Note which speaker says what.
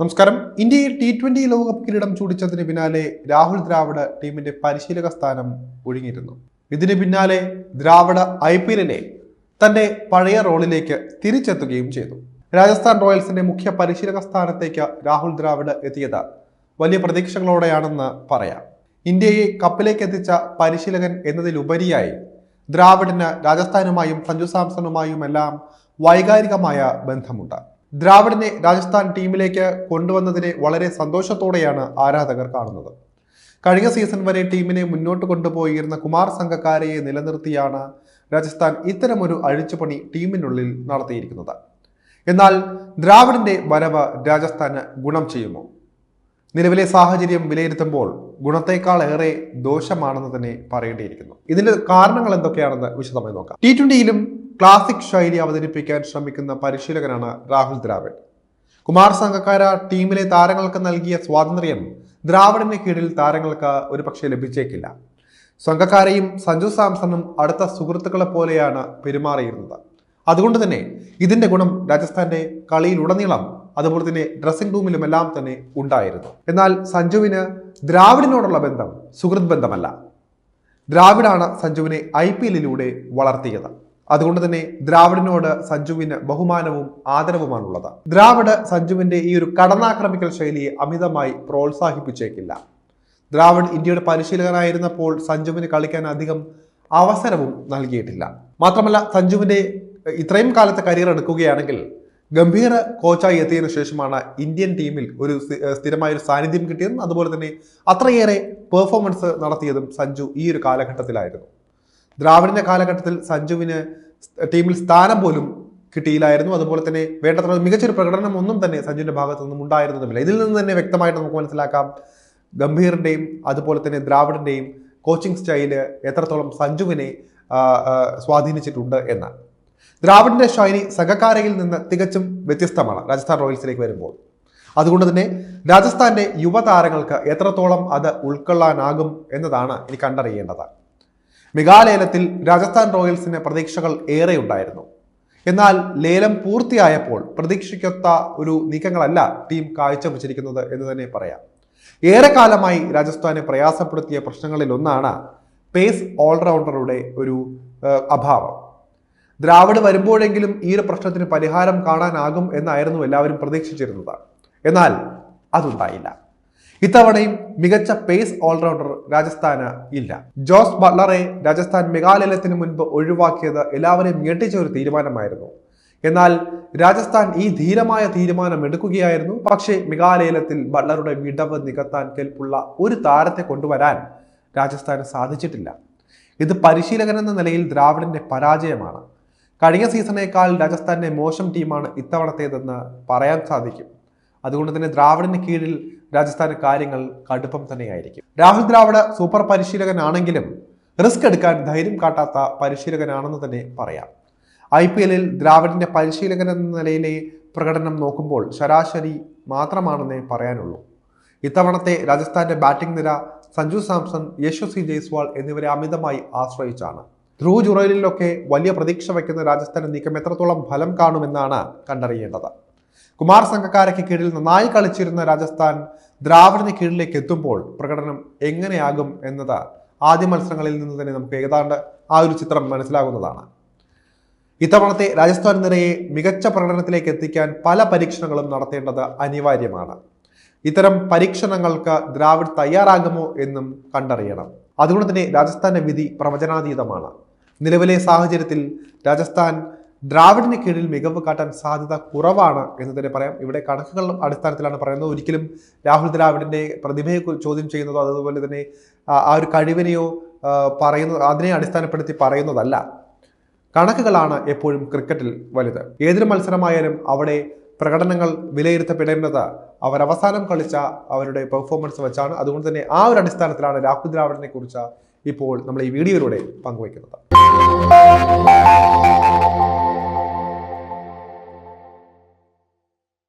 Speaker 1: നമസ്കാരം. ഇന്ത്യയിൽ T twenty ലോകകപ്പ് കിരീടം ചൂടിച്ചതിന് പിന്നാലെ രാഹുൽ ദ്രാവിഡ് ടീമിന്റെ പരിശീലക സ്ഥാനം ഒഴിഞ്ഞിരുന്നു ഇതിന് പിന്നാലെ ദ്രാവിഡ് ഐ പി എല്ലിലെ തന്റെ പഴയ റോളിലേക്ക് തിരിച്ചെത്തുകയും ചെയ്തു. രാജസ്ഥാൻ റോയൽസിന്റെ മുഖ്യ പരിശീലക സ്ഥാനത്തേക്ക് രാഹുൽ ദ്രാവിഡ് എത്തിയത് വലിയ പ്രതീക്ഷകളോടെയാണെന്ന് പറയാം. ഇന്ത്യയെ കപ്പിലേക്ക് എത്തിച്ച പരിശീലകൻ എന്നതിലുപരിയായി ദ്രാവിഡിന് രാജസ്ഥാനുമായും സഞ്ജു സാംസണുമായും എല്ലാം വൈകാരികമായ ബന്ധമുണ്ട്. ദ്രാവിഡിനെ രാജസ്ഥാൻ ടീമിലേക്ക് കൊണ്ടുവന്നതിനെ വളരെ സന്തോഷത്തോടെയാണ് ആരാധകർ കാണുന്നത്. കഴിഞ്ഞ സീസൺ വരെ ടീമിനെ മുന്നോട്ട് കൊണ്ടുപോയിരുന്ന കുമാർ സംഘക്കാരയെ നിലനിർത്തിയാണ് രാജസ്ഥാൻ ഇത്തരമൊരു അഴിച്ചുപണി ടീമിനുള്ളിൽ നടത്തിയിരിക്കുന്നത്. എന്നാൽ ദ്രാവിഡിന്റെ വരവ് രാജസ്ഥാന് ഗുണം ചെയ്യുമോ നിലവിലെ സാഹചര്യം വിലയിരുത്തുമ്പോൾ ഗുണത്തേക്കാൾ ഏറെ ദോഷമാണെന്ന് തന്നെ പറയേണ്ടിയിരിക്കുന്നു. ഇതിന്റെ കാരണങ്ങൾ എന്തൊക്കെയാണെന്ന് വിശദമായി നോക്കാം. ടി ട്വന്റിയിലും ക്ലാസിക് ശൈലി അവതരിപ്പിക്കാൻ ശ്രമിക്കുന്ന പരിശീലകനാണ് രാഹുൽ ദ്രാവിഡ്. കുമാർ സംഘക്കാര ടീമിലെ താരങ്ങൾക്ക് നൽകിയ സ്വാതന്ത്ര്യം ദ്രാവിഡിന് കീഴിൽ താരങ്ങൾക്ക് ഒരു പക്ഷേ ലഭിച്ചേക്കില്ല. സംഘക്കാരെയും സഞ്ജു സാംസണും അടുത്ത സുഹൃത്തുക്കളെ പോലെയാണ് പെരുമാറിയിരുന്നത്. അതുകൊണ്ട് തന്നെ ഇതിന്റെ ഗുണം രാജസ്ഥാന്റെ കളിയിലുടനീളം അതുപോലെ തന്നെ ഡ്രസ്സിംഗ് റൂമിലും എല്ലാം തന്നെ ഉണ്ടായിരുന്നു. എന്നാൽ സഞ്ജുവിന് ദ്രാവിഡിനോടുള്ള ബന്ധം സുഹൃത് ബന്ധമല്ല. ദ്രാവിഡാണ് സഞ്ജുവിനെ ഐ പി എല്ലിലൂടെ വളർത്തിയത്. അതുകൊണ്ട് തന്നെ ദ്രാവിഡിനോട് സഞ്ജുവിന് ബഹുമാനവും ആദരവുമാണുള്ളത്. ദ്രാവിഡ് സഞ്ജുവിന്റെ ഈ ഒരു കടന്നാക്രമിക്കൽ ശൈലിയെ അമിതമായി പ്രോത്സാഹിപ്പിച്ചേക്കില്ല. ദ്രാവിഡ് ഇന്ത്യയുടെ പരിശീലകനായിരുന്നപ്പോൾ സഞ്ജുവിന് കളിക്കാൻ അധികം അവസരവും നൽകിയിട്ടില്ല. മാത്രമല്ല സഞ്ജുവിന്റെ ഇത്രയും കാലത്തെ കരിയർ എടുക്കുകയാണെങ്കിൽ ഗംഭീർ കോച്ചായി എത്തിയതിനു ശേഷമാണ് ഇന്ത്യൻ ടീമിൽ ഒരു സ്ഥി- സ്ഥിരമായ ഒരു സാന്നിധ്യം കിട്ടിയതും അതുപോലെ തന്നെ അത്രയേറെ പെർഫോമൻസ് നടത്തിയതും സഞ്ജു ഈ ഒരു കാലഘട്ടത്തിലായിരുന്നു. ദ്രാവിഡിന്റെ കാലഘട്ടത്തിൽ സഞ്ജുവിന് ടീമിൽ സ്ഥാനം പോലും കിട്ടിയില്ലായിരുന്നു. അതുപോലെ തന്നെ വേണ്ടത്ര മികച്ചൊരു പ്രകടനം ഒന്നും തന്നെ സഞ്ജുവിന്റെ ഭാഗത്തു നിന്നും ഉണ്ടായിരുന്നതുമില്ല. ഇതിൽ നിന്ന് തന്നെ വ്യക്തമായിട്ട് നമുക്ക് മനസ്സിലാക്കാം ഗംഭീറിന്റെയും അതുപോലെ തന്നെ ദ്രാവിഡിന്റെയും കോച്ചിങ് സ്റ്റൈൽ എത്രത്തോളം സഞ്ജുവിനെ സ്വാധീനിച്ചിട്ടുണ്ട് എന്ന് ദ്രാവിഡിന്റെ ശൈലി സഹകാരയിൽ നിന്ന് തികച്ചും വ്യത്യസ്തമാണ് രാജസ്ഥാൻ റോയൽസിലേക്ക് വരുമ്പോൾ. അതുകൊണ്ട് തന്നെ രാജസ്ഥാന്റെ യുവതാരങ്ങൾക്ക് എത്രത്തോളം അത് ഉൾക്കൊള്ളാനാകും എന്നതാണ് ഇനി കണ്ടറിയേണ്ടത്. മെഗാലേലത്തിൽ രാജസ്ഥാൻ റോയൽസിന് പ്രതീക്ഷകൾ ഏറെ ഉണ്ടായിരുന്നു എന്നാൽ ലേലം പൂർത്തിയായപ്പോൾ പ്രതീക്ഷിക്കൊത്ത ഒരു നീക്കങ്ങളല്ല ടീം കാഴ്ചവെച്ചിരിക്കുന്നത് എന്ന് തന്നെ പറയാം. ഏറെക്കാലമായി രാജസ്ഥാനെ പ്രയാസപ്പെടുത്തിയ പ്രശ്നങ്ങളിൽ ഒന്നാണ് പേസ് ഓൾറൗണ്ടറുടെ ഒരു അഭാവം. ദ്രാവിഡ് വരുമ്പോഴെങ്കിലും ഈ ഒരു പ്രശ്നത്തിന് പരിഹാരം കാണാനാകും എന്നായിരുന്നു എല്ലാവരും പ്രതീക്ഷിച്ചിരുന്നത്. എന്നാൽ അതുണ്ടായില്ല. ഇത്തവണയും മികച്ച പേസ് ഓൾറൗണ്ടർ രാജസ്ഥാന് ഇല്ല. ജോസ് ബട്ട്ലറെ രാജസ്ഥാൻ മെഘാലയത്തിന് മുൻപ് ഒഴിവാക്കിയത് എല്ലാവരെയും ഞെട്ടിച്ച ഒരു തീരുമാനമായിരുന്നു. എന്നാൽ രാജസ്ഥാൻ ഈ ധീരമായ തീരുമാനം എടുക്കുകയായിരുന്നു. പക്ഷേ മെഘാലയത്തിൽ ബട്ട്ലറുടെ വിടവ് നികത്താൻ കെൽപ്പുള്ള ഒരു താരത്തെ കൊണ്ടുവരാൻ രാജസ്ഥാന് സാധിച്ചിട്ടില്ല. ഇത് പരിശീലകൻ എന്ന നിലയിൽ ദ്രാവിഡിന്റെ പരാജയമാണ്. കഴിഞ്ഞ സീസണേക്കാൾ രാജസ്ഥാന്റെ മോശം ടീമാണ് ഇത്തവണത്തേതെന്ന് പറയാൻ സാധിക്കും. അതുകൊണ്ട് തന്നെ ദ്രാവിഡിന് കീഴിൽ രാജസ്ഥാന് കാര്യങ്ങൾ കടുപ്പം തന്നെയായിരിക്കും. രാഹുൽ ദ്രാവിഡ് സൂപ്പർ പരിശീലകനാണെങ്കിലും റിസ്ക് എടുക്കാൻ ധൈര്യം കാട്ടാത്ത പരിശീലകനാണെന്ന് തന്നെ പറയാം. ഐ പി എല്ലിൽ ദ്രാവിഡിന്റെ പരിശീലകൻ എന്ന നിലയിലെ പ്രകടനം നോക്കുമ്പോൾ ശരാശരി മാത്രമാണെന്നേ പറയാനുള്ളൂ. ഇത്തവണത്തെ രാജസ്ഥാന്റെ ബാറ്റിംഗ് നിര സഞ്ജു സാംസൺ യശസ്വി ജയ്സ്വാൾ എന്നിവരെ അമിതമായി ആശ്രയിച്ചാണ്. ധ്രുവ് ജുറയിലൊക്കെ വലിയ പ്രതീക്ഷ വയ്ക്കുന്ന രാജസ്ഥാന്റെ നീക്കം എത്രത്തോളം ഫലം കാണുമെന്നാണ് കണ്ടറിയേണ്ടത്. കുമാർ സംഘക്കാരയ്ക്ക് കീഴിൽ നന്നായി കളിച്ചിരുന്ന രാജസ്ഥാൻ ദ്രാവിഡിന് കീഴിലേക്ക് എത്തുമ്പോൾ പ്രകടനം എങ്ങനെയാകും എന്നത് ആദ്യ മത്സരങ്ങളിൽ നിന്ന് തന്നെ നമുക്ക് ഏതാണ്ട് ആ ഒരു ചിത്രം മനസ്സിലാകുന്നതാണ്. ഇത്തവണത്തെ രാജസ്ഥാൻ നിരയെ മികച്ച പ്രകടനത്തിലേക്ക് എത്തിക്കാൻ പല പരീക്ഷണങ്ങളും നടത്തേണ്ടത് അനിവാര്യമാണ്. ഇത്തരം പരീക്ഷണങ്ങൾക്ക് ദ്രാവിഡ് തയ്യാറാകുമോ എന്നും കണ്ടറിയണം. അതുകൊണ്ട് തന്നെ രാജസ്ഥാന്റെ വിധി പ്രവചനാതീതമാണ്. നിലവിലെ സാഹചര്യത്തിൽ രാജസ്ഥാൻ ദ്രാവിഡിന് കീഴിൽ മികവ് കാട്ടാൻ സാധ്യത കുറവാണ് എന്ന് തന്നെ പറയാം. ഇവിടെ കണക്കുകളുടെ അടിസ്ഥാനത്തിലാണ് പറയുന്നത്. ഒരിക്കലും രാഹുൽ ദ്രാവിഡിന്റെ പ്രതിഭയെ ചോദ്യം ചെയ്യുന്നതോ അതുപോലെ തന്നെ ആ ഒരു കഴിവിനെയോ പറയുന്ന അതിനെ അടിസ്ഥാനപ്പെടുത്തി പറയുന്നതല്ല. കണക്കുകളാണ് എപ്പോഴും ക്രിക്കറ്റിൽ വലുത്. ഏതൊരു മത്സരമായാലും അവിടെ പ്രകടനങ്ങൾ വിലയിരുത്തപ്പെടേണ്ടത് അവസാനം കളിച്ച അവരുടെ പെർഫോമൻസ് വെച്ചാണ്. അതുകൊണ്ട് തന്നെ ആ ഒരു അടിസ്ഥാനത്തിലാണ് രാഹുൽ ദ്രാവിഡിനെ കുറിച്ച് ഇപ്പോൾ നമ്മൾ ഈ വീഡിയോയിലൂടെ പങ്കുവയ്ക്കുന്നത്.